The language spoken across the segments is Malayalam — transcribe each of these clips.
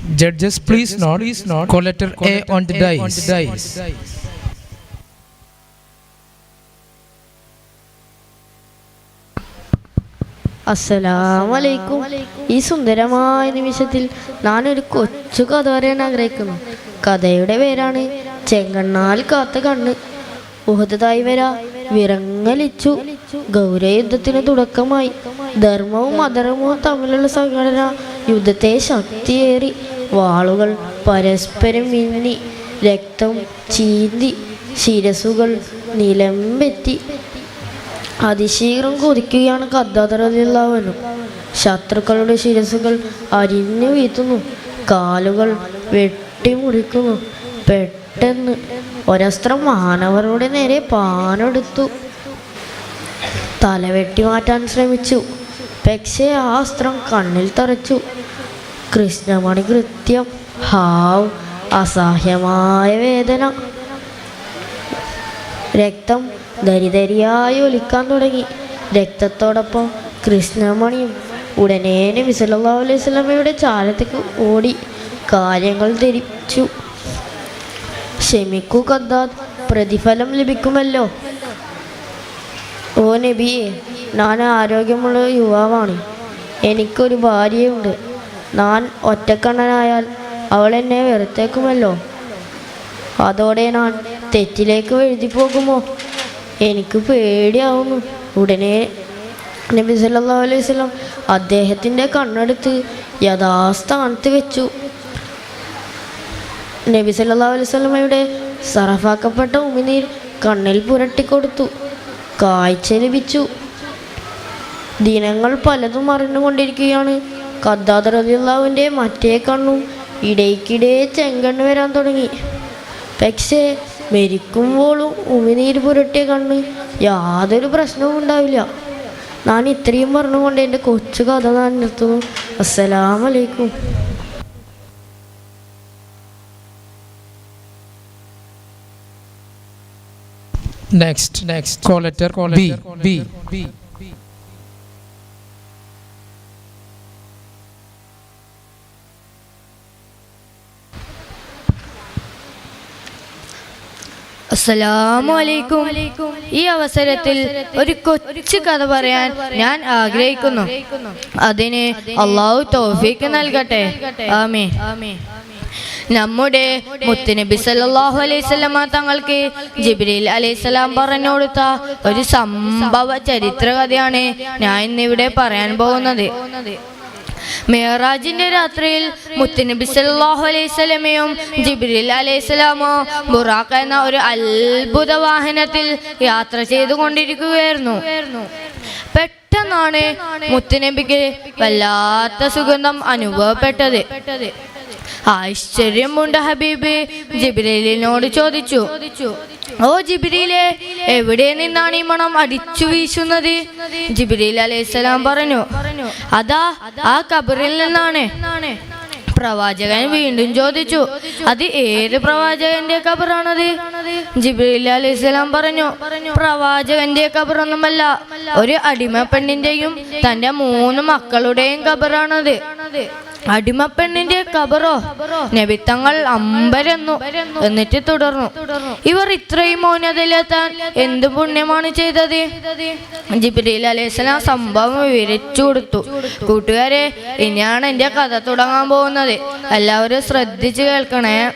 Judges, please Judges, not, please not call letter A on the A dice. on the dice. അസ്സലാമലൈക്കും ഈ സുന്ദരമായ നിമിഷത്തിൽ ഞാനൊരു കൊച്ചു കഥ പറയാൻ ആഗ്രഹിക്കുന്നു. കഥയുടെ പേരാണ് ചെങ്കണ്ണാൽ കാത്ത കണ്ണ്. ഉഹദതായി വര വിറങ്ങലിച്ചു. ഗൗരയുദ്ധത്തിന് തുടക്കമായി. ധർമ്മവും അധർമ്മവും തമ്മിലുള്ള സംഘടന യുദ്ധത്തെ ശക്തിയേറി. വാളുകൾ പരസ്പരം മിന്നി രക്തം ചീന്തി ശിരസുകൾ നിലമ്പെത്തി അതിശീഘ്രം കൊതിക്കുകയാണ് കഥാതരതില്ലാവനും ശത്രുക്കളുടെ ശിരസുകൾ അരിഞ്ഞു വീത്തുന്നു. കാലുകൾ വെട്ടിമുറിക്കുന്നു. പെട്ടെന്ന് ഒരസ്ത്രം മാനവരുടെ നേരെ പാനെടുത്തു. തല വെട്ടി മാറ്റാൻ ശ്രമിച്ചു. പക്ഷേ ആ അസ്ത്രം കണ്ണിൽ തറച്ചു. കൃഷ്ണമണി കൃത്യം. ഹാവ് അസഹ്യമായ വേദന. രക്തം ദരിദരിയായി ഒലിക്കാൻ തുടങ്ങി. രക്തത്തോടൊപ്പം കൃഷ്ണമണിയും ഉടനെ നബി സല്ലല്ലാഹു അലൈഹി ചാരത്തേക്ക് ഓടി കാര്യങ്ങൾ ധരിച്ചു. ക്ഷമിക്കൂ കദ്ദാദ് പ്രതിഫലം ലഭിക്കുമല്ലോ. ഓ നബിയെ ഞാൻ ആരോഗ്യമുള്ള യുവാവാണ്. എനിക്കൊരു ഭാര്യയുണ്ട്. ഞാൻ ഒറ്റക്കണ്ണനായാൽ അവൾ എന്നെ വെറുത്തേക്കുമല്ലോ. അതോടെ ഞാൻ തെറ്റിലേക്ക് എഴുതി പോകുമോ എനിക്ക് പേടിയാവുന്നു. ഉടനെ നബി സല്ലാ അലൈഹി വസല്ലം അദ്ദേഹത്തിന്റെ കണ്ണെടുത്ത് യഥാസ്ഥാനത്ത് വെച്ചു. നബി സല്ലാ അലൈഹി വസല്ലമയുടെ സറഫാക്കപ്പെട്ട ഉമിനീർ കണ്ണിൽ പുരട്ടിക്കൊടുത്തു. കാഴ്ച ലഭിച്ചു. ദിനങ്ങൾ പലതും അറിഞ്ഞുകൊണ്ടിരിക്കുകയാണ്. റളിയല്ലാഹുവിന്റെ മറ്റേ കണ്ണും ഇടയ്ക്കിടെ ചെങ്കണ്ണ് വരാൻ തുടങ്ങി പക്ഷേ മരിക്കുമ്പോഴും ഉമിനീര് പുരട്ടിയ കണ്ണ് യാതൊരു പ്രശ്നവും ഉണ്ടാവില്ല ഞാൻ ഇത്രയും പറഞ്ഞുകൊണ്ട് എന്റെ കൊച്ചു കഥ ഞാൻ നിർത്തുന്നു അസ്സലാമലൈക്കും Next, next call letter B. B. B. അസ്സലാമു അലൈക്കും ഈ അവസരത്തിൽ ഒരു കൊച്ചു കഥ പറയാൻ ഞാൻ ആഗ്രഹിക്കുന്നു. അതിന് അള്ളാഹു തോഫിക്ക് നൽകട്ടെ. ആമേ നമ്മുടെ മുത്തുനബി സല്ലാഹു അലൈഹി സ്വലമ തങ്ങൾക്ക് ജിബ്രീൽ അലൈഹിസ്സലാം പറഞ്ഞു കൊടുത്ത ഒരു സംഭവ ചരിത്ര കഥയാണ് ഞാൻ ഇന്നിവിടെ പറയാൻ പോകുന്നത്. മേറാജിന്റെ രാത്രിയിൽ മുത്തുനബി സല്ലല്ലാഹു അലൈഹി സ്വലമയും ജിബ്രിൽ അലൈഹി സ്വലാമോ ബുറാഖ എന്ന ഒരു അത്ഭുത വാഹനത്തിൽ യാത്ര ചെയ്തുകൊണ്ടിരിക്കുകയായിരുന്നു. പെട്ടെന്നാണ് മുത്തുനബിക്ക് വല്ലാത്ത സുഗന്ധം അനുഭവപ്പെട്ടത്. ആശ്ചര്യം മുണ്ട ഹബീബ് ജിബ്രീലിനോട് ചോദിച്ചു. ഓ ജിബിരിയിലെ എവിടെ നിന്നാണ് ഈ മണം അടിച്ചു വീശുന്നത്? ജിബ്രീൽ അലൈഹിസ്സലാം പറഞ്ഞു അതാ ആ കബറിൽ നിന്നാണ്. പ്രവാചകൻ വീണ്ടും ചോദിച്ചു അത് ഏത് പ്രവാചകന്റെ കബറാണത് ജിബ്രീൽ അലൈഹിസ്സലാം പറഞ്ഞു പ്രവാചകന്റെ കബറൊന്നുമല്ല ഒരു അടിമ പെണ്ണിന്റെയും തന്റെ മൂന്ന് മക്കളുടെയും കബറാണത് അടിമപ്പെണ്ണിന്റെ കബറോ? നബിത്തങ്ങൾ അമ്പരന്നു. എന്നിട്ട് തുടർന്നു. ഇവർ ഇത്രയും മൗനതയിലെത്താൻ എന്ത് പുണ്യമാണ് ചെയ്തത്? ജിബ്രീൽ അലൈഹിസ്സലാം സംഭവം വിവരിച്ചു കൊടുത്തു. കൂട്ടുകാരെ ഇനിയാണ് എന്റെ കഥ തുടങ്ങാൻ പോകുന്നത്. എല്ലാവരും ശ്രദ്ധിച്ചു കേൾക്കണേ.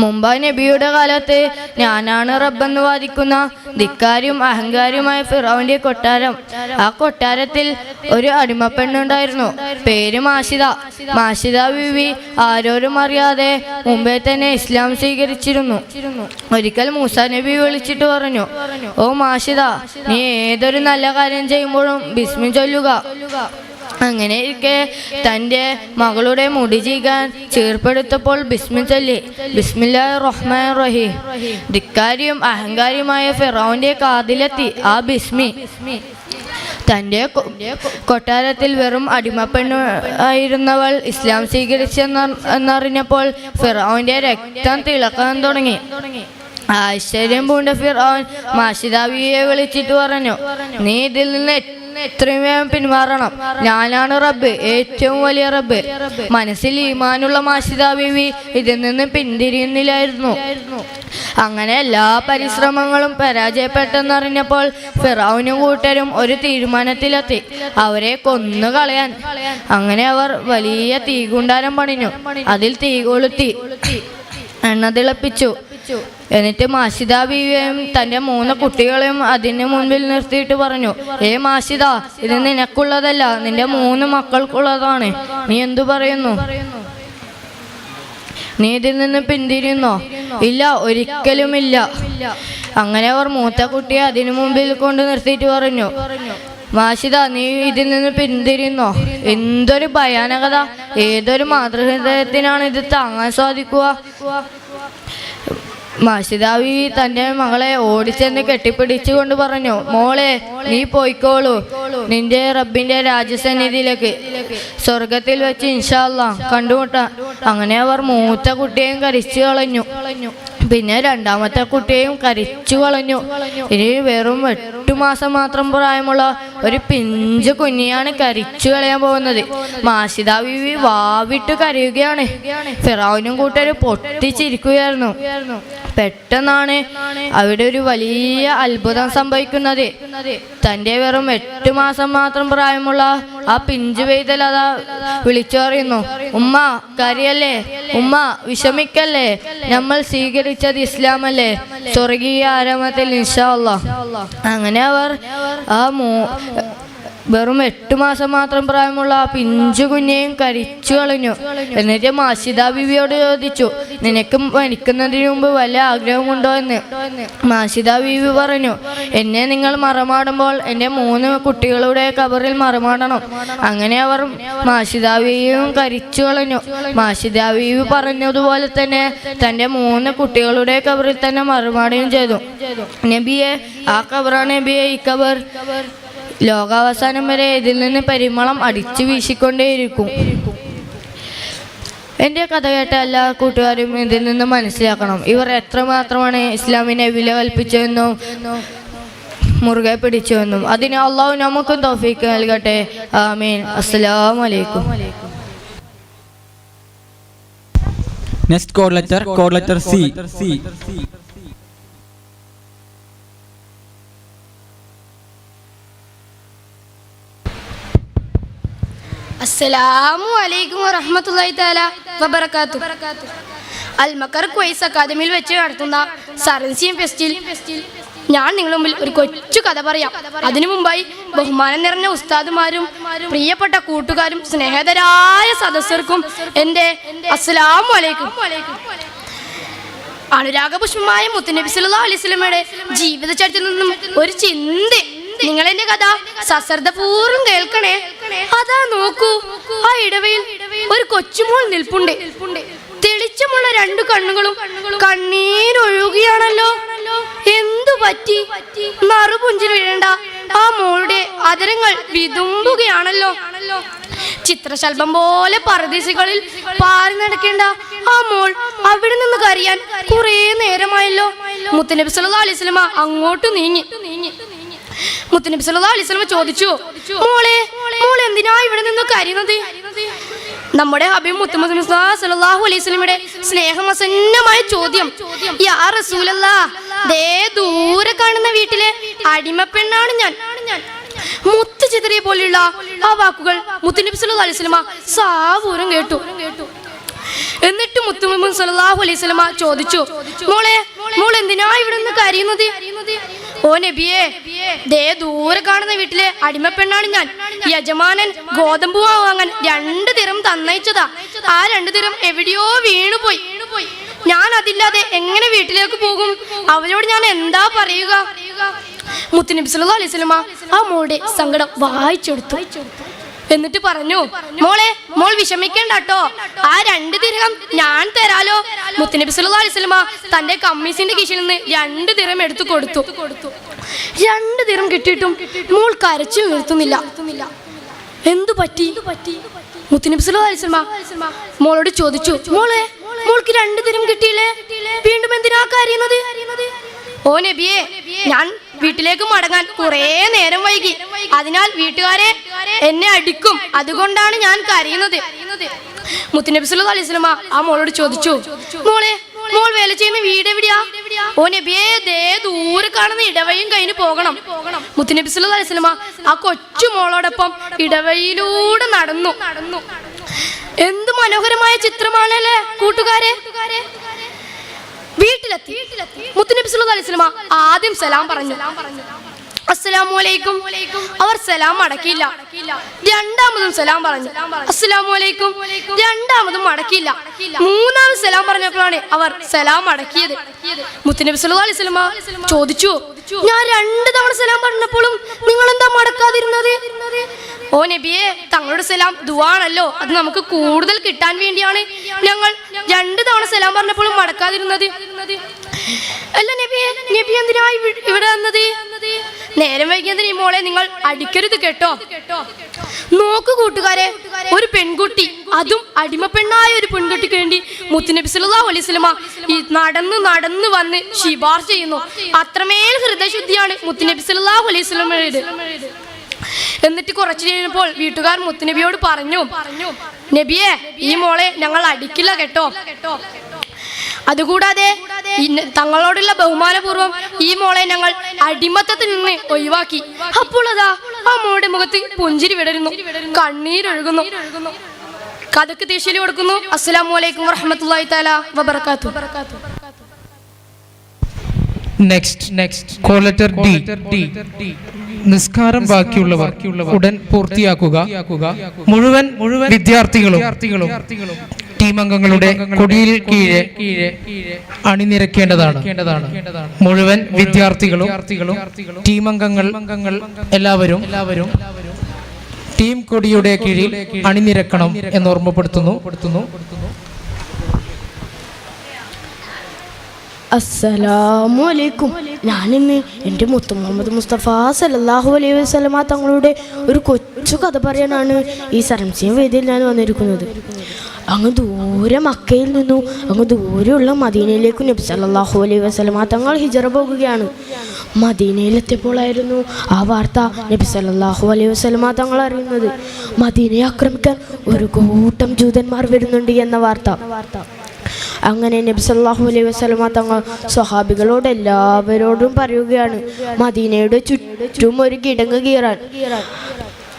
മുമ്പ് നബിയുടെ കാലത്ത് ഞാനാണ് റബ്ബെന്ന് വാദിക്കുന്ന ധിക്കാരും അഹങ്കാരിയുമായ ഫിറോവിന്റെ കൊട്ടാരം. ആ കൊട്ടാരത്തിൽ ഒരു അടിമപ്പെണ്ണുണ്ടായിരുന്നു. പേര് മാഷിദ. മാഷിദ ബിവി ആരോരും അറിയാതെ മുമ്പേ തന്നെ ഇസ്ലാം സ്വീകരിച്ചിരുന്നു. ഒരിക്കൽ മൂസ നബി വിളിച്ചിട്ട് പറഞ്ഞു ഓ മാഷിദ നീ ഏതൊരു നല്ല കാര്യം ചെയ്യുമ്പോഴും ബിസ്മി ചൊല്ലുക. അങ്ങനെ ഇരിക്കെ തന്റെ മകളുടെ മുടി ചെയ്യാൻ ചീർപ്പെടുത്തപ്പോൾ ബിസ്മി ചൊല്ലി ബിസ്മില്ലാ റഹ്മാൻ റഹീം ധിക്കാരിയും അഹങ്കാരിയുമായ ഫിറോന്റെ കാതിലെത്തി. ആ ബിസ്മി തന്റെ കൊട്ടാരത്തിൽ വെറും അടിമപ്പെണ്ണു ആയിരുന്നവൾ ഇസ്ലാം സ്വീകരിച്ചെന്ന എന്നറിഞ്ഞപ്പോൾ ഫിറോന്റെ രക്തം തിളക്കാൻ തുടങ്ങി. ആശ്ചര്യം പൂണ്ട ഫിറോൻ മാഷിതാവിയെ വിളിച്ചിട്ട് പറഞ്ഞു നീ ഇതിൽ നിന്ന് എത്രയും വേഗം പിന്മാറണം ഞാനാണ് റബ്ബ് ഏറ്റവും വലിയ റബ്ബ്. മനസ്സിൽ ഈമാനുള്ള മാഷിദ ബീവി ഇതിൽ നിന്ന് പിന്തിരിയുന്നില്ലായിരുന്നു. അങ്ങനെ എല്ലാ പരിശ്രമങ്ങളും പരാജയപ്പെട്ടെന്നറിഞ്ഞപ്പോൾ ഫിറാവിനും കൂട്ടരും ഒരു തീരുമാനത്തിലെത്തി. അവരെ കൊന്നു കളയാൻ. അങ്ങനെ അവർ വലിയ തീകുണ്ടാരം പണിഞ്ഞു. അതിൽ തീ കൊളുത്തി. എണ്ണ തിളപ്പിച്ചു. എന്നിട്ട് മാഷിദ ബീവിയെയും തന്റെ മൂന്ന് കുട്ടികളെയും അതിന് മുൻപിൽ നിർത്തിയിട്ട് പറഞ്ഞു ഏ മാഷിദ ഇത് നിനക്കുള്ളതല്ല നിന്റെ മൂന്ന് മക്കൾക്കുള്ളതാണ്. നീ എന്തു പറയുന്നു? നീ ഇതിൽ നിന്ന് പിന്തിരിയുന്നോ? ഇല്ല ഒരിക്കലുമില്ല അങ്ങനെ അവർ മൂത്ത കുട്ടിയെ അതിനു മുമ്പിൽ കൊണ്ട് നിർത്തിയിട്ട് പറഞ്ഞു മാഷിത നീ ഇതിൽ നിന്ന് പിന്തിരിയുന്നോ? എന്തൊരു ഭയാനകത ഏതൊരു മാതൃഹൃദയത്തിനാണ് ഇത് താങ്ങാൻ സാധിക്കുക? മാഷിദാവി തന്റെ മകളെ ഓടിച്ചെന്ന് കെട്ടിപ്പിടിച്ചുകൊണ്ട് പറഞ്ഞു മോളെ നീ പോയിക്കോളൂ. നിന്റെ റബ്ബിന്റെ രാജസന്നിധിയിലേക്ക്. സ്വർഗത്തിൽ വെച്ച് ഇൻഷാല്ല കണ്ടുമുട്ടാം. അങ്ങനെ അവർ മൂത്ത കുട്ടിയെയും കരിച്ചു കളഞ്ഞു. പിന്നെ രണ്ടാമത്തെ കുട്ടിയെയും കരിച്ചു കളഞ്ഞു. ഇനി വെറും എട്ടു മാസം മാത്രം പ്രായമുള്ള ഒരു പിഞ്ച് കുഞ്ഞിയാണ് കരിച്ചു കളയാൻ പോകുന്നത്. മാഷിദ വാവിട്ട് കരയുകയാണ്. ഫിറാവിനും കൂട്ടര് പൊട്ടിച്ചിരിക്കുകയായിരുന്നു. പെട്ടെന്നാണ് അവിടെ ഒരു വലിയ അത്ഭുതം സംഭവിക്കുന്നത്. തന്റെ വെറും എട്ട് മാസം മാത്രം പ്രായമുള്ള ആ പിഞ്ചു പെയ്തൽ അതാ വിളിച്ചു പറയുന്നു ഉമ്മ കരിയല്ലേ? ഉമ്മ വിഷമിക്കല്ലേ? നമ്മൾ സ്വീകരിച്ചത് ഇസ്ലാമല്ലേ? സ്വർഗീയ ആരംഭത്തിൽ ഇൻഷാ അല്ലാ അങ്ങനെ അവർ ആ മൂ വെറും എട്ട് മാസം മാത്രം പ്രായമുള്ള ആ പിഞ്ചു കുഞ്ഞെയും കരിച്ചു കളഞ്ഞു. എന്നിട്ട് മാഷിദ ബീവിയോട് ചോദിച്ചു നിനക്ക് മരിക്കുന്നതിന് മുമ്പ് വല്ല ആഗ്രഹമുണ്ടോ എന്ന്? മാഷിദ ബീവി പറഞ്ഞു എന്നെ നിങ്ങൾ മറമാടുമ്പോൾ എന്റെ മൂന്ന് കുട്ടികളുടെ കബറിൽ മറമാടണം. അങ്ങനെ അവർ മാഷിദ ബീവിയും കരിച്ചു കളഞ്ഞു. മാഷിദ ബീവി പറഞ്ഞതുപോലെ തന്നെ തന്റെ മൂന്ന് കുട്ടികളുടെ കബറിൽ തന്നെ മറുപാടുകയും ചെയ്തു. നബിയെ ആ കബറാണ് നബിയെ ഈ കബർ. ലോകാവസാനം വരെ ഇതിൽ നിന്ന് പരിമളം അടിച്ചു വീശിക്കൊണ്ടേയിരിക്കും. എന്റെ കഥ കേട്ട എല്ലാ കൂട്ടുകാരും ഇതിൽ നിന്ന് മനസ്സിലാക്കണം. ഇവർ എത്രമാത്രമാണ് ഇസ്ലാമിനെ വില കൽപ്പിച്ചതെന്നും മുറുകെ പിടിച്ചുവെന്നും അതിന് അള്ളാഹു നമുക്കും തോഫീക്ക് നൽകട്ടെ. ആമീൻ. അസ്സലാമു അലൈക്കും Next letter call letter C C. അസ്സലാമു അലൈക്കും വറഹ്മത്തുള്ളാഹി തആല വബറകാത്തു അൽ മക്കർ അക്കാദമിയിൽ വെച്ച് നടത്തുന്ന സറൻസിയം ഫെസ്റ്റിൽ ഞാൻ നിങ്ങളുടെ മുമ്പിൽ ഒരു കൊച്ചു കഥ പറയാം. അതിനു മുമ്പായി ബഹുമാനം നിറഞ്ഞ ഉസ്താദുമാരും പ്രിയപ്പെട്ട കൂട്ടുകാരും സ്നേഹിതരായ സദസ്യർക്കും എന്റെ അസ്സലാമു അലൈക്കും. അനുരാഗപുഷ്പമായ മുത്തുനബി സല്ലല്ലാഹു അലൈഹി വസല്ലമയുടെ ജീവിത ചരിത്രത്തിൽ നിന്നും ഒരു ചിന്ത. നിങ്ങൾ എന്റെ കഥ സശ്രദ്ധപൂർവം കേൾക്കണേ. അതാ നോക്കൂ. ആ ഇടവയിൽ ഒരു കൊച്ചുമോൾ നിൽപ്പുണ്ട്. തെളിച്ചമുള്ള രണ്ടു കണ്ണുകളും കണ്ണീരൊഴുകിയാണല്ലോ എന്തു പറ്റി? നറുപുഞ്ചിന് വീഴണ്ട. ആ മോളുടെ അതരങ്ങൾ വിതുമ്പുകയാണല്ലോ. ചിത്രശൽഭം പോലെ പരദേശികളിൽ പാറി നടക്കേണ്ട ആ മോൾ അവിടെ നിന്ന് കരയാൻ കുറേ നേരമായല്ലോ. മുത്തനബി സല്ലല്ലാഹു അലൈഹി വസല്ലമ അങ്ങോട്ട് നീങ്ങി. മുത്തനബി സല്ലല്ലാഹു അലൈഹി വസല്ലമ ചോദിച്ചു മോളെ മോൾ എന്തിനാ ഇവിടെ നിന്ന് കരയുന്നത്? നമ്മുടെ ഹബീബ് മുത്തമ്മദ് സല്ലല്ലാഹു അലൈഹി വസല്ലമയുടെ സ്നേഹമസന്നമായ ചോദ്യം യാ റസൂലല്ലാ ദേ ദൂരെ കാണുന്ന വീട്ടിലെ അടിമപ്പെണ്ണാണ് ഞാൻ. മുത്തു ചിതറിയ പോലെയുള്ള ആ വാക്കുകൾ മുത്തുനബി സല്ലല്ലാഹു അലൈഹി വസല്ലമ സാവൂരം കേട്ടു. എന്നിട്ട് മുത്തുമുഹമ്മദ് സല്ലല്ലാഹു അലൈഹി ചോദിച്ചു മോളെ മോൾ എന്തിനാ ഇവിടെ നിന്ന് കരയുന്നത്? ഓ നബിയെ ദേ ദൂരെ കാണുന്ന വീട്ടിലെ അടിമപ്പെണ്ണാണ് ഞാൻ. യജമാനൻ ഗോതമ്പ് വാങ്ങാൻ രണ്ട് തിരം തന്നയച്ചതാ. ആ രണ്ട് തിരം എവിടെയോ വീണുപോയി. ഞാൻ അതില്ലാതെ എങ്ങനെ വീട്ടിലേക്ക് പോകും? അവരോട് ഞാൻ എന്താ പറയുക? മുത്തുനബി സല്ലല്ലാഹു അലൈഹി ആ മോളുടെ സങ്കടം വായിച്ചെടുത്തു. എന്നിട്ട് പറഞ്ഞു മോളെ മോൾ വിഷമിക്കണ്ട കേട്ടോ ആ രണ്ട് ദിർഹം ഞാൻ തരാലോ. മുത്തനബി സല്ലല്ലാഹു അലൈഹി തന്റെ കമ്മീസിന്റെ കീശിൽ നിന്ന് രണ്ട് ദിർഹം എടുത്തു കൊടുത്തു. രണ്ട് ദിർഹം കിട്ടിയിട്ടും മോൾ കരച്ചു നിർത്തുന്നില്ല എന്തു പറ്റി? മുത്തനബി സല്ലല്ലാഹു അലൈഹി മോളോട് ചോദിച്ചു മോളെ മോൾക്ക് രണ്ട് ദിനം കിട്ടിയില്ലേ? വീണ്ടും എന്തിനാ കരയുന്നത്? ഓ നബിയെ ഞാൻ വീട്ടിലേക്ക് മടങ്ങാൻ കുറേ നേരം വൈകി. അതിനാൽ വീട്ടുകാരെ എന്നെ അടിക്കും. അതുകൊണ്ടാണ് ഞാൻ കരയുന്നത്. മുത്തുനബി സല്ലല്ലാഹു അലൈഹി ആ മോളോട് ചോദിച്ചു മോളെ മോൾ വേല ചെയ്യുന്ന വീട് എവിടെയാ? ഓ നബിയെ ദേ ദൂരെ കാണുന്ന ഇടവഴിയും കഴിഞ്ഞ് പോകണം. മുത്തുനബി സല്ലല്ലാഹു അലൈഹി ആ കൊച്ചു മോളോടൊപ്പം ഇടവഴിയിലൂടെ നടന്നു. എന്ത് മനോഹരമായ ചിത്രമാണല്ലേ കൂട്ടുകാരെ? വീട്ടിലെത്തി. മുത്തുനബി സല്ലല്ലാഹു അലൈഹി വസല്ലമ ആദ്യം സലാം പറഞ്ഞു. അവർ സലാം അടക്കിയില്ല. രണ്ടാമതും സലാം പറഞ്ഞു. അസ്സലാമലൈക്കും രണ്ടാമതും അടക്കിയില്ല. മൂന്നാമത് സലാം പറഞ്ഞപ്പോഴാണ് അവർ സലാം അടക്കിയത്. മുത്തനബി സല്ലു അലൈഹി വസല്ലമ ചോദിച്ചു ഞാൻ രണ്ട് തവണ സലാം പറഞ്ഞപ്പോഴും നിങ്ങൾ എന്താ മടക്കാതിരുന്നത്? ഓ നബിയെ തങ്ങളുടെ സലാം ദുവാണല്ലോ. അത് നമുക്ക് കൂടുതൽ കിട്ടാൻ വേണ്ടിയാണ് ഞങ്ങൾ രണ്ട് തവണ സലാം പറഞ്ഞപ്പോഴും മടക്കാതിരുന്നത്. അല്ല നബി എന്തിനാ ഇവിടെ വന്നത്? നേരം വൈകിയതിന് ഈ മോളെ നിങ്ങൾ അടിക്കരുത് കേട്ടോ. നോക്കു കൂട്ടുകാരെ ഒരു പെൺകുട്ടി അതും അടിമ പെണ്ണായ ഒരു പെൺകുട്ടിക്ക് വേണ്ടി മുത്തുനബി സല്ലല്ലാഹു അലൈഹി വസല്ലമ ഈ നടന്ന് നടന്ന് വന്ന് ശിപാർശ ചെയ്യുന്നു. അത്രമേൽ ഹൃദയശുദ്ധിയാണ് മുത്തുനബി സല്ലല്ലാഹു അലൈഹി എന്നിട്ട് കുറച്ചു കഴിഞ്ഞപ്പോൾ വീട്ടുകാർ മുത്തുനബിയോട് പറഞ്ഞു നബിയെ ഈ മോളെ ഞങ്ങൾ അടിക്കില്ല കേട്ടോ. അതുകൂടാതെ തങ്ങളോടുള്ള ബഹുമാനപൂർവം ഈ മോളെ ഞങ്ങൾ അടിമത്തത്തിൽ നിന്ന് ഒഴിവാക്കി. അപ്പോൾ അതാ ആ മോളുടെ മുഖത്ത് പുഞ്ചിരി വിടരുന്നു. കണ്ണീരൊഴുകുന്നു കഥക്ക് തീശലി കൊടുക്കുന്നു. അസ്സലാമു അലൈക്കും വറഹ്മത്തുള്ളാഹി തആല വബറകാത്തു next next call letter D D നിസ്കാരം ബാക്കിയുള്ളവർ ഉടൻ പൂർത്തിയാക്കുക. മുഴുവൻ മുഴുവൻ വിദ്യാർത്ഥികളും. ടീം അംഗങ്ങളുടെ കൊടിയിൽ കീഴെ അണിനിരക്കേണ്ടതാണ്. മുഴുവൻ വിദ്യാർത്ഥികളും ടീം അംഗങ്ങൾ എല്ലാവരും എല്ലാവരും ടീം കൊടിയുടെ കീഴിൽ അണിനിരക്കണം എന്ന് ഓർമ്മപ്പെടുത്തുന്നു. അസ്സലാമലൈക്കും ഞാനിന്ന് എന്റെ മുത്തു മുഹമ്മദ് മുസ്തഫ സല്ലല്ലാഹു അലൈഹി വസല്ലമ തങ്ങളുടെ ഒരു കൊച്ചു കഥ പറയാനാണ് ഈ സരംസിയം വേദിയിൽ ഞാൻ വന്നിരിക്കുന്നത്. അങ്ങ് ദൂരെ മക്കയിൽ നിന്നു. അങ്ങ് ദൂരെയുള്ള മദീനയിലേക്ക് നബി സല്ലല്ലാഹു അലൈഹി വസല്ലമ തങ്ങൾ ഹിജറ പോകുകയാണ്. മദീനയിലെത്തിയപ്പോഴായിരുന്നു ആ വാർത്ത നബി സല്ലല്ലാഹു അലൈഹി വസല്ലമ തങ്ങൾ അറിയുന്നത്. മദീനയെ ആക്രമിക്കാൻ ഒരു കൂട്ടം ജൂതന്മാർ വരുന്നുണ്ട് എന്ന വാർത്ത. അങ്ങനെ നബി സല്ലല്ലാഹു അലൈഹി വസല്ലമ തങ്ങൾ സ്വഹാബികളോട് എല്ലാവരോടും പറയുകയാണ് മദീനയുടെ ചുറ്റും ഒരു കിടങ്ങ് കീറാൻ.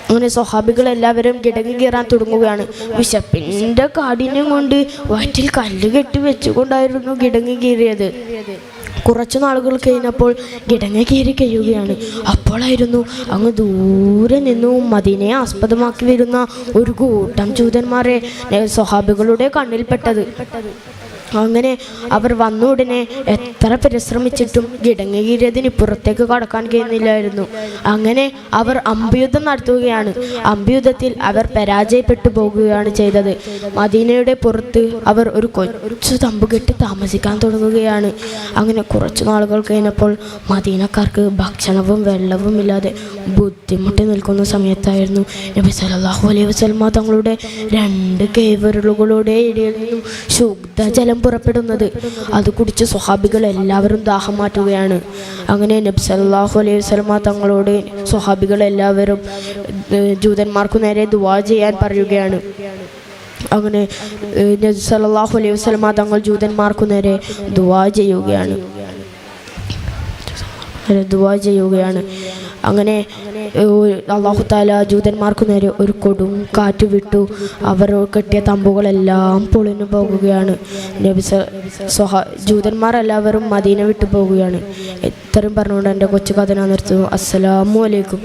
അങ്ങനെ സ്വഹാബികൾ എല്ലാവരും കിടങ്ങി കീറാൻ തുടങ്ങുകയാണ്. വിശപ്പിന്റെ കാഠിന്യം കൊണ്ട് വയറ്റിൽ കല്ല് കെട്ടി വെച്ചുകൊണ്ടായിരുന്നു കിടങ്ങി കീറിയത് കുറച്ചു നാളുകൾ കഴിഞ്ഞപ്പോൾ കിടങ്ങി കീറി കഴിയുകയാണ്. അപ്പോഴായിരുന്നു അങ്ങ് ദൂരെ നിന്നും മദീനയെ ആസ്പദമാക്കി വരുന്ന ഒരു കൂട്ടം ജൂതന്മാരെ സ്വഹാബികളുടെ കണ്ണിൽപ്പെട്ടത് അങ്ങനെ അവർ വന്ന ഉടനെ എത്ര പരിശ്രമിച്ചിട്ടും കിടങ്ങീരതിന് പുറത്തേക്ക് കടക്കാൻ കഴിയുന്നില്ലായിരുന്നു. അങ്ങനെ അവർ അമ്പയുദ്ധം നടത്തുകയാണ്. അമ്പയുദ്ധത്തിൽ അവർ പരാജയപ്പെട്ടു പോകുകയാണ് ചെയ്തത്. മദീനയുടെ പുറത്ത് അവർ ഒരു കൊച്ചു തമ്പ് കെട്ടി താമസിക്കാൻ തുടങ്ങുകയാണ്. അങ്ങനെ കുറച്ചു നാളുകൾ കഴിഞ്ഞപ്പോൾ മദീനക്കാർക്ക് ഭക്ഷണവും വെള്ളവും ഇല്ലാതെ ബുദ്ധിമുട്ടി നിൽക്കുന്ന സമയത്തായിരുന്നു നബി സലാഹു അലൈഹി വസ്ലമ തങ്ങളുടെ രണ്ട് കേവറുകളുടെ ഇടയിൽ നിന്നും ശുദ്ധജലം പുറപ്പെടുന്നത്. അത് കുടിച്ച് സ്വഹാബികൾ എല്ലാവരും ദാഹം മാറ്റുകയാണ്. അങ്ങനെ നബി സല്ലല്ലാഹു അലൈഹി വസ്ലമ തങ്ങളോട് സ്വഹാബികൾ എല്ലാവരും ജൂതന്മാർക്കു നേരെ ദുവാ ചെയ്യാൻ പറയുകയാണ്. അങ്ങനെ നബ്സല്ലാഹു അലൈഹി വസ്ലമ തങ്ങൾ ജൂതന്മാർക്കു നേരെ ദുവാ ചെയ്യുകയാണ്. ദുവാ ചെയ്യുകയാണ്. അങ്ങനെ അള്ളാഹു താല ജൂതന്മാർക്കു നേരെ ഒരു കൊടും കാറ്റ് വിട്ടു. അവർ കെട്ടിയ തമ്പുകളെല്ലാം പൊളിഞ്ഞു പോകുകയാണ്. നബി സ- സ്വഹ ജൂതന്മാർ എല്ലാവരും മദീന വിട്ടു പോവുകയാണ് ഇത്രയും പറഞ്ഞുകൊണ്ട് എന്റെ കൊച്ചു കഥ ഞാൻ നിർത്തുന്നു. അസ്സലാമു അലൈക്കും.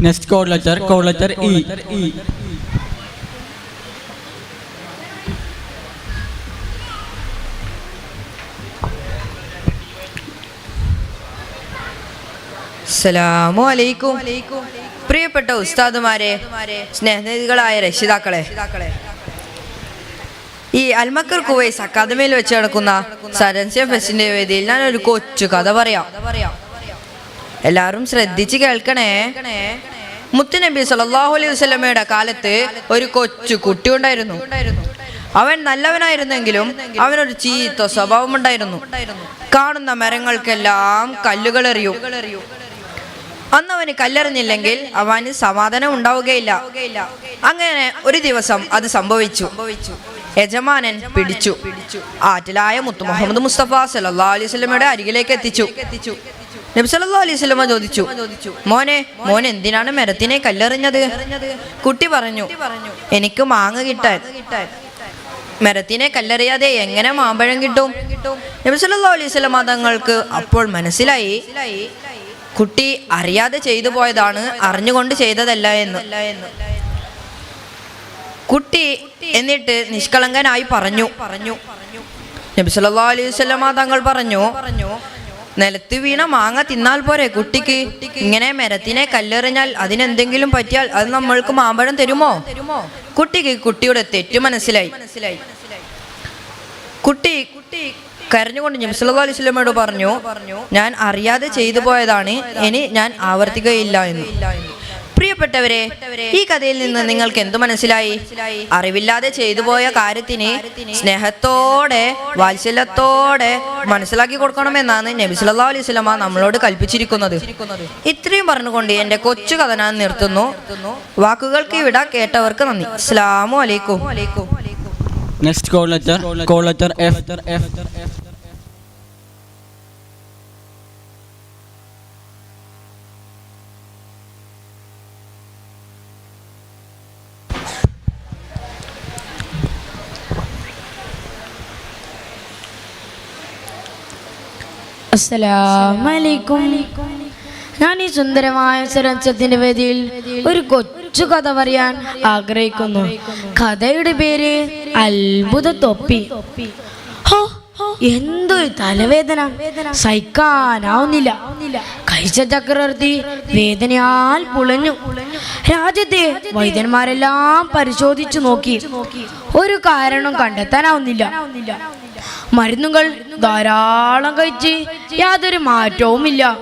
Next code letter code letter E അലൈക്കും. പ്രിയപ്പെട്ട ഉസ്താദുമാരെ സ്നേഹനിധികളായ രക്ഷിതാക്കളെ. ഈ അൽമക്കർ കുവൈസ് അക്കാദമിയിൽ വെച്ച് നടക്കുന്ന സരൻസ്യ ഫെസ്റ്റിന്റെ വേദിയിൽ ഞാൻ ഒരു കൊച്ചു കഥ പറയാം. എല്ലാവരും ശ്രദ്ധിച്ച് കേൾക്കണേ. മുത്തുനബി സല്ലല്ലാഹു അലൈഹി വസ്ലമയുടെ കാലത്ത് ഒരു കൊച്ചു കുട്ടി ഉണ്ടായിരുന്നു. അവൻ നല്ലവനായിരുന്നെങ്കിലും അവനൊരു ചീത്ത സ്വഭാവമുണ്ടായിരുന്നു കാണുന്ന മരങ്ങൾക്കെല്ലാം കല്ലുകൾ എറിയും. അന്ന് അവന് കല്ലെറിഞ്ഞില്ലെങ്കിൽ അവന് സമാധാനം ഉണ്ടാവുകയില്ല. അങ്ങനെ ഒരു ദിവസം അത് സംഭവിച്ചു. യജമാനൻ പിടിച്ചു. ആറ്റിലായ മുത്തു മുഹമ്മദ് മുസ്തഫ സല്ലാ അലൈഹി സ്വലമയുടെ അരികിലേക്ക് എത്തിച്ചു. അലൈഹി ചോദിച്ചു മോനെ മോൻ എന്തിനാണ് മരത്തിനെ കല്ലെറിഞ്ഞത്? കുട്ടി പറഞ്ഞു എനിക്ക് മാങ്ങ കിട്ടാൻ. മരത്തിനെ കല്ലെറിയാതെ എങ്ങനെ മാമ്പഴം കിട്ടും? അലൈവലമ അലൈഹി വസല്ലം തങ്ങൾക്ക് അപ്പോൾ മനസ്സിലായി കുട്ടി അറിയാതെ ചെയ്തു പോയതാണ് അറിഞ്ഞുകൊണ്ട് ചെയ്തതല്ല എന്ന്. കുട്ടി എന്നിട്ട് നിഷ്കളങ്കനായി പറഞ്ഞു. പറഞ്ഞു നബി സല്ലല്ലാഹു അലൈഹി വസല്ലം തങ്ങൾ പറഞ്ഞു നിലത്ത് വീണ മാങ്ങ തിന്നാൽ പോരെ കുട്ടിക്ക്? ഇങ്ങനെ മരത്തിനെ കല്ലെറിഞ്ഞാൽ അതിനെന്തെങ്കിലും പറ്റിയാൽ അത് നമ്മൾക്ക് മാമ്പഴം തരുമോ? കുട്ടിക്ക് കുട്ടിയുടെ തെറ്റു മനസ്സിലായി മനസ്സിലായി കുട്ടി കുട്ടി കരഞ്ഞുകൊണ്ട് നബി സല്ലല്ലാഹു അലൈഹി സ്വലമയോട് പറഞ്ഞു ഞാൻ അറിയാതെ ചെയ്തു പോയതാണ് ഇനി ഞാൻ ആവർത്തിക്കുകയില്ല എന്ന്. പ്രിയപ്പെട്ടവരെ ഈ കഥയിൽ നിന്ന് നിങ്ങൾക്ക് എന്തു മനസ്സിലായി? അറിവില്ലാതെ ചെയ്തു പോയ കാര്യത്തിന് സ്നേഹത്തോടെ വാത്സല്യത്തോടെ മനസ്സിലാക്കി കൊടുക്കണമെന്നാണ് നബി സല്ലല്ലാഹു അലൈഹി സ്വലമ നമ്മളോട് കൽപ്പിച്ചിരിക്കുന്നത്. ഇത്രയും പറഞ്ഞുകൊണ്ട് എന്റെ കൊച്ചു കഥ ഞാൻ നിർത്തുന്നു. വാക്കുകൾക്ക് ഇവിടെ കേട്ടവർക്ക് നന്ദി. അസ്സലാമു അലൈക്കും. Next call letter call letter F F F. അസ്സലാമലൈക്കും. ഞാൻ ഈ സുന്ദരമായ സരസ്വത്തിന്റെ വേദിയിൽ ഒരു കൊച്ചു കഥ പറയാൻ ആഗ്രഹിക്കുന്നു. കഥയുടെ പേര് അത്ഭുത തൊപ്പി. എന്തൊരു തലവേദന. സഹിക്കാനാവുന്നില്ല. കഴിച്ച ചക്രവർത്തി വേദനയാൽ പുളഞ്ഞു. രാജ്യത്തെ വൈദ്യന്മാരെല്ലാം പരിശോധിച്ചു നോക്കി. ഒരു കാരണം കണ്ടെത്താനാവുന്നില്ല. മരുന്നുകൾ ധാരാളം കഴിച്ച് യാതൊരു മാറ്റവുമില്ല.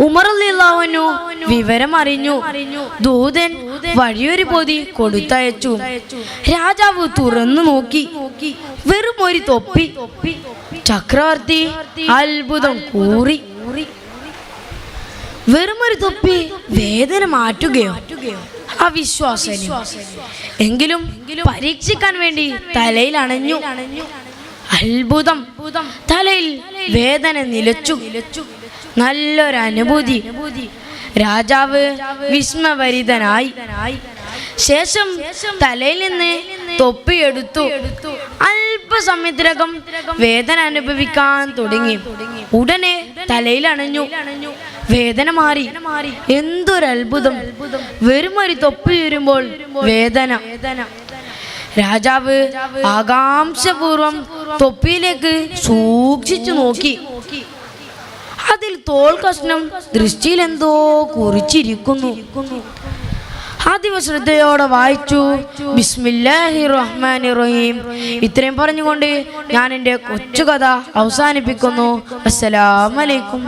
ഉമറല്ലാവനു വിവരം അറിഞ്ഞു. ദൂതൻ വഴിയൊരു പൊതി കൊടുത്തയച്ചു. രാജാവ് തുറന്നു നോക്കി. വെറും ഒരു തൊപ്പി. ചക്രവർത്തി അത്ഭുതം കൂറി. വെറുമൊരു തൊപ്പി വേദന മാറ്റുകയോ? അവിശ്വാസനീയം എങ്കിലും പരീക്ഷിക്കാൻ വേണ്ടി തലയിൽ അണഞ്ഞു. അത്ഭുതം. തലയിൽ വേദന നിലച്ചു. നല്ലൊരു അനുഭൂതി രാജാവ് വിസ്മഭരിതനായി ശേഷം തലയിൽ നിന്ന് തൊപ്പിയെടുത്തു. അല്പസമയത്തിനകം വേദന അനുഭവിക്കാൻ തുടങ്ങി. ഉടനെ തലയിൽ അണഞ്ഞു. വേദന മാറി. എന്തൊരത്ഭുതം. വെറുമൊരു വെറും ഒരു തൊപ്പി വരുമ്പോൾ വേദന. രാജാവ് ആകാംക്ഷപൂർവം തൊപ്പിയിലേക്ക് സൂക്ഷിച്ചു നോക്കി. അതിൽ തോൾ കഷ്ണം ദൃഷ്ടിയിൽ എന്തോ കുറിച്ചിരിക്കുന്നു. ആദ്യമ ശ്രദ്ധയോടെ വായിച്ചു. ബിസ്മില്ലാഹി റഹ്മാൻ റഹീം. ഇത്രയും പറഞ്ഞുകൊണ്ട് ഞാൻ എന്റെ കൊച്ചു കഥ അവസാനിപ്പിക്കുന്നു അസ്സലാമലൈക്കും